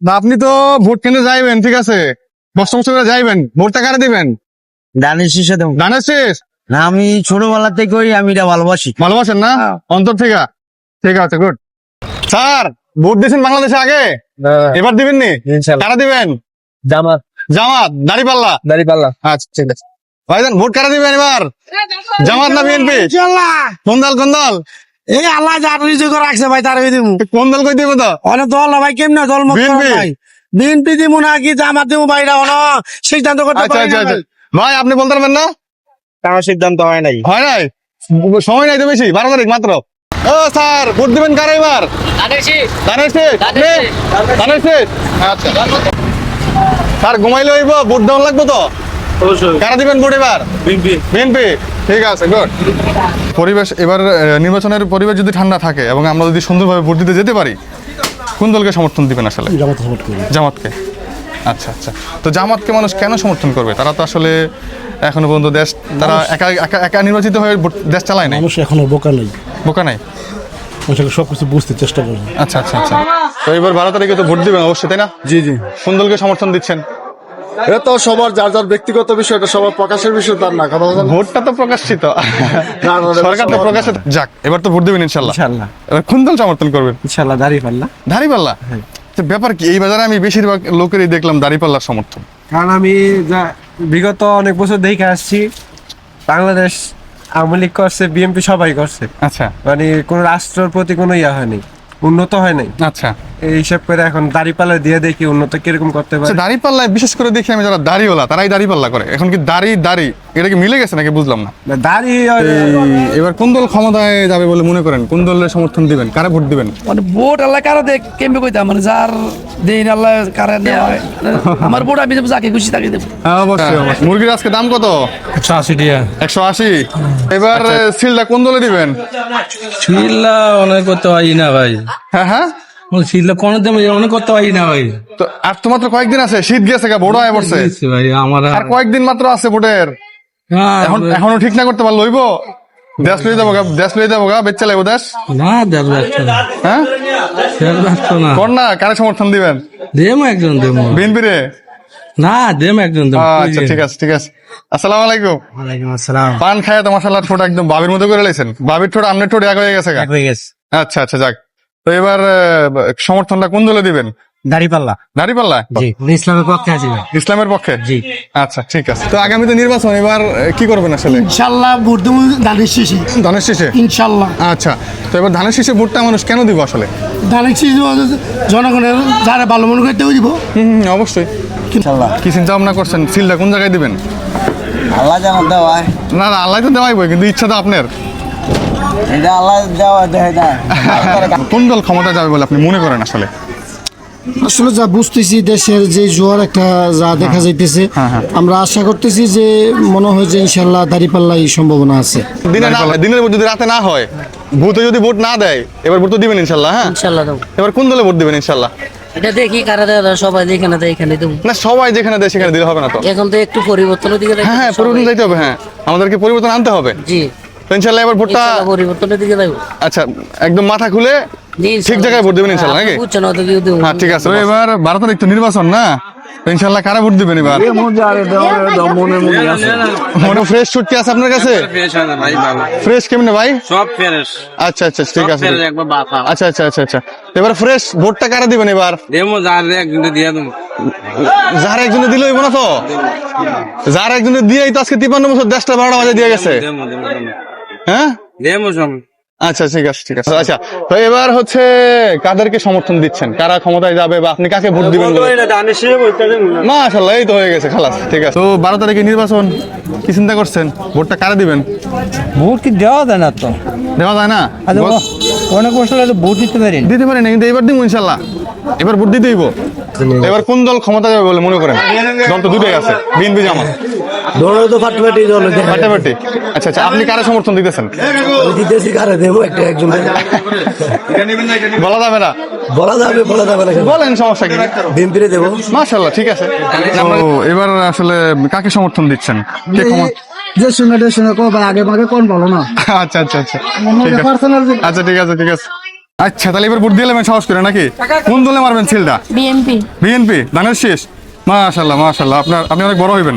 না, আপনি তো ভোট কেন্দ্রে যাইবেন ঠিক আছে? করে যাইবেন ভোটটা কারে দিবেন। দানের শীষে দেবো ধানের শেষ? না আমি ছোটবেলা থেকেই আমি এটা ভালোবাসি। ভালোবাসেন না? হ্যাঁ। অন্তর থেকে? ঠিক আছে গুড স্যার ভোট দিয়েছেন বাংলাদেশে আগে? এবার দিবেন নি কারা দিবেন? জামাত। জামাত দাঁড়িপাল্লা। দাড়ি পাল্লা আচ্ছা ঠিক আছে। ভাইজান ভোট কারা দিবেন এবার? জামাত না বিএনপি? কোন দল কোন দল? এই আল্লাহ যার রিজিক রাখছে ভাই তার দিব কোন দল কই দিব তো? অনেক দল না ভাই কেমনে দল মত? ভাই? বিএনপি দিব না কি জামাত দিব ভাই এটা অন সিদ্ধান্ত করতে আচ্ছা পারি আচ্ছা না আচ্ছা। ভাই। আপনি বলতে পারবেন না? আমার সিদ্ধান্ত হয় নাই? হয় নাই? সময় নাই তো বেশি বারো তারিখ মাত্র। ও স্যার ভোট দিবেন কারা এবার? আচ্ছা। স্যার ঘুমাইলে হইব ভোট দেওয়ার লাগবে তো? কারা দিবেন ভোট এবার? বিএনপি। ঠিক আছে গুড পরিবেশ এবার নির্বাচনের পরিবেশ যদি ঠান্ডা থাকে এবং আমরা যদি সুন্দরভাবে ভোট দিতে যেতে পারি কোন দলকে সমর্থন দিবেন আসলে? জামাতকে। আচ্ছা আচ্ছা। তো জামাতকে মানুষ কেন সমর্থন করবে? তারা তো আসলে এখনও পর্যন্ত দেশ তারা একা একা একা নির্বাচিত হয়ে দেশ চালায় নাই। মানুষ এখনও বোকা নেই। বোকা নাই? মানুষকে সবকিছু বুঝতে চেষ্টা করে। আচ্ছা আচ্ছা আচ্ছা। তো এবার বারো তারিখে তো ভোট দিবেন অবশ্যই তাই না? জি জি। কোন দলকে সমর্থন দিচ্ছেন? এটা তো সবার যার যার ব্যক্তিগত বিষয় এটা সবার প্রকাশের বিষয় তার না কথা বলছেন ভোটটা তো প্রকাশিত। না, না, এটা সরকার তো প্রকাশিত। যাক এবার তো ভোট দিবেন ইনশাল্লাহ। ইনশাআল্লাহ এবার কোন দল সমর্থন করবেন? ইনশাআল্লাহ দাড়ি পাল্লা দাঁড়িপাল্লা তো ব্যাপার কি এই বাজারে আমি বেশিরভাগ লোকেরই দেখলাম দাঁড়িপাল্লার সমর্থন। কারণ আমি যা বিগত অনেক বছর দেখে আসছি বাংলাদেশ আওয়ামী লীগ করছে বিএনপি সবাই করছে। আচ্ছা। মানে কোনো রাষ্ট্রের প্রতি কোনো ইয়া হয়নি উন্নত হয় নাই। আচ্ছা। এই হিসাব করে এখন দাড়িপাল্লা দিয়ে দেখি উন্নত কীরকম করতে আচ্ছা পারে দাঁড়িপাল্লায় বিশেষ করে দেখি আমি যারা দাড়িওয়ালা তারাই দাঁড়িপাল্লা করে। এখন কি দাড়ি দাড়ি এটা কি মিলে গেছে নাকি বুঝলাম না? দাড়ি এবার কোন দল ক্ষমতায় যাবে বলে মনে করেন? কোন দলের সমর্থন দিবেন? কারে ভোট দিবেন? মানে ভোট আল্লাহ কারা দেখ কইতাম? মানে যার দিন আল্লাহ কারা আমার ভোট আমি যাকে খুশি তাকে দেবো। হ্যাঁ অবশ্যই অবশ্যই। মুরগির আজকে দাম কত? একশো আশি টাকা একশো আশি? এবার সিলটা কোন দলে দিবেন? শিল্লা অনেক করতে পারি না ভাই। হ্যাঁ হ্যাঁ? শিল্লা কোনো দামে অনেক করতে পারি না ভাই। তো আর তো মাত্র কয়েকদিন আছে শীত গেছে গা বড় হয়ে পড়ছে। ভাই আমার আর কয়েকদিন মাত্র আছে ভোটের। হ্যাঁ, এখন এখনও ঠিক না করতে পারল হইব। দেশ লই যাব দেশ লই যাব গা বেচে লাগবো দেশ। না ব্যস্ত হ্যাঁ? দেড় না। কর না কারে সমর্থন দিবেন? দেম একজন দেম বিএনপি রে না দেম একজন দেম আচ্ছা ঠিক আছে ঠিক আছে। আসসালামু আলাইকুম। ওয়ালাইকুম আসসালাম। পান খায় তো মাসাল্লাহ ঠোঁট একদম বাবির মতো করে লাইছেন। বাবির ঠোঁট আমনের ঠোঁট এক হয়ে গেছে গা। হয়ে গেছে। আচ্ছা আচ্ছা যাক। তো এবার সমর্থনটা কোন দলে দিবেন? দাড়ি পাল্লা দাঁড়িপাল্লা? জি ইসলামের পক্ষে আছি ইসলামের পক্ষে? জি। আচ্ছা ঠিক আছে। তো আগামীতে নির্বাচন এবার কি করবেন আসলে? ইনশাল্লাহ ভোট দেবো ধানের শীষে। ধানের শীষে? ইনশাল্লাহ। আচ্ছা তো এবার ধানের শীষে ভোটটা মানুষ কেন দিব আসলে? ধানের শীষ জনগণের যারা ভালো মনে করতে দিব। হুম অবশ্যই। ইনশাআল্লাহ কি চিন্তা ভাবনা করছেন? সিলটা কোন জায়গায় দিবেন? আল্লাহ জামাত দেওয়া না না আল্লাহ তো দেওয়াই বই কিন্তু ইচ্ছা তো আপনার। এটা আল্লাহ দেওয়া দেয় না। কোন দল ক্ষমতা যাবে বলে আপনি মনে করেন আসলে? আসলে যা বুঝতেছি দেশের যে জোয়ার একটা যা দেখা যাইতেছে আমরা আশা করতেছি যে মনে হয় যে ইনশাল্লাহ দাঁড়িপাল্লাই সম্ভাবনা আছে। দিনের যদি রাতে না হয় ভূতে যদি ভোট না দেয় এবার ভোট তো দিবেন ইনশাল্লাহ হ্যাঁ? ইনশাল্লাহ এবার কোন দলে ভোট দিবেন ইনশাল্লাহ এটা দেখি কারা দেওয়া সবাই যেখানে দেয় এখানে দেবো। না সবাই যেখানে দেয় সেখানে দিলে হবে না তো। এখন তো একটু পরিবর্তনের দিকে হ্যাঁ হ্যাঁ পরিবর্তন যাইতে হবে হ্যাঁ। আমাদেরকে পরিবর্তন আনতে হবে। জি। তো ইনশাল্লাহ এবার ভোটটা পরিবর্তনের দিকে দেবো আচ্ছা একদম মাথা খুলে ঠিক জায়গায় ভোট দেবেন ইনশাল্লাহ নাকি? বুঝছেন অত কেউ দেবো হ্যাঁ ঠিক আছে তো এবার বারো তারিখ তো নির্বাচন না? তো ইনশাল্লাহ কারা ভোট দিবেন এবার? মনে ফ্রেশ ছুটকি আছে আপনার কাছে? ভাই ভালো। ফ্রেশ কেমনে ভাই? সব ফেরেস আচ্ছা আচ্ছা ঠিক আছে। আচ্ছা আচ্ছা আচ্ছা আচ্ছা। এবার ফ্রেশ ভোটটা কারা দিবেন এবার? দেমো যার একজন দিয়ে দেবো। যার একজনে দিল হইব না তো? যার একজনে দিয়েই তো আজকে তিপান্ন বছর দেশটা বারোটা বাজে দিয়ে গেছে। দেমো দেমো দেমো হ্যাঁ? আচ্ছা ঠিক আছে ঠিক আছে। আচ্ছা তো এবার হচ্ছে কাদেরকে সমর্থন দিচ্ছেন? কারা ক্ষমতায় যাবে বা আপনি কাকে ভোট দিবেন মাশাল্লাহ এই তো হয়ে গেছে খালাস ঠিক আছে। তো বারো তারিখে নির্বাচন কি চিন্তা করছেন? ভোটটা কারা দিবেন? ভোট কি দেওয়া যায় না তো? দেওয়া যায় না? গত- অনেক বছর ভোট দিতে পারি দিতে পারি না কিন্তু এবার দিব ইনশাল্লাহ। এবার ভোট দিতেই হইব। এবার কোন দল ক্ষমতা যাবে বলে মনে করেন? দল তো দুটোই আছে বিএনপি জামাত। দৌড়ে তো ফাটফাটি দল ফাটাফাটি। আচ্ছা আচ্ছা আপনি কারা সমর্থন দিতেছেন? দিতেছি কারে দেবো একটা একজন বলা যাবে না? বলা যাবে বলা যাবে না বলেন সমস্যা কি? বিএনপিরে দেবো। মাশাল্লাহ ঠিক আছে। এবার আসলে কাকে সমর্থন দিচ্ছেন? কে যে শুনে যে শুনে কো ভাই আগে কোন ভালো না? আচ্ছা আচ্ছা আচ্ছা। ঠিক আছে। আচ্ছা ঠিক আছে ঠিক আছে। আচ্ছা তাহলে এবার ভোট দিয়ে নেবেন সাহস করে নাকি? কোন দলে মারবেন ছিলটা? বিএনপি। বিএনপি ধানের শেষ। মাশাল্লাহ মাশাল্লাহ আপনার আপনি অনেক বড় হইবেন।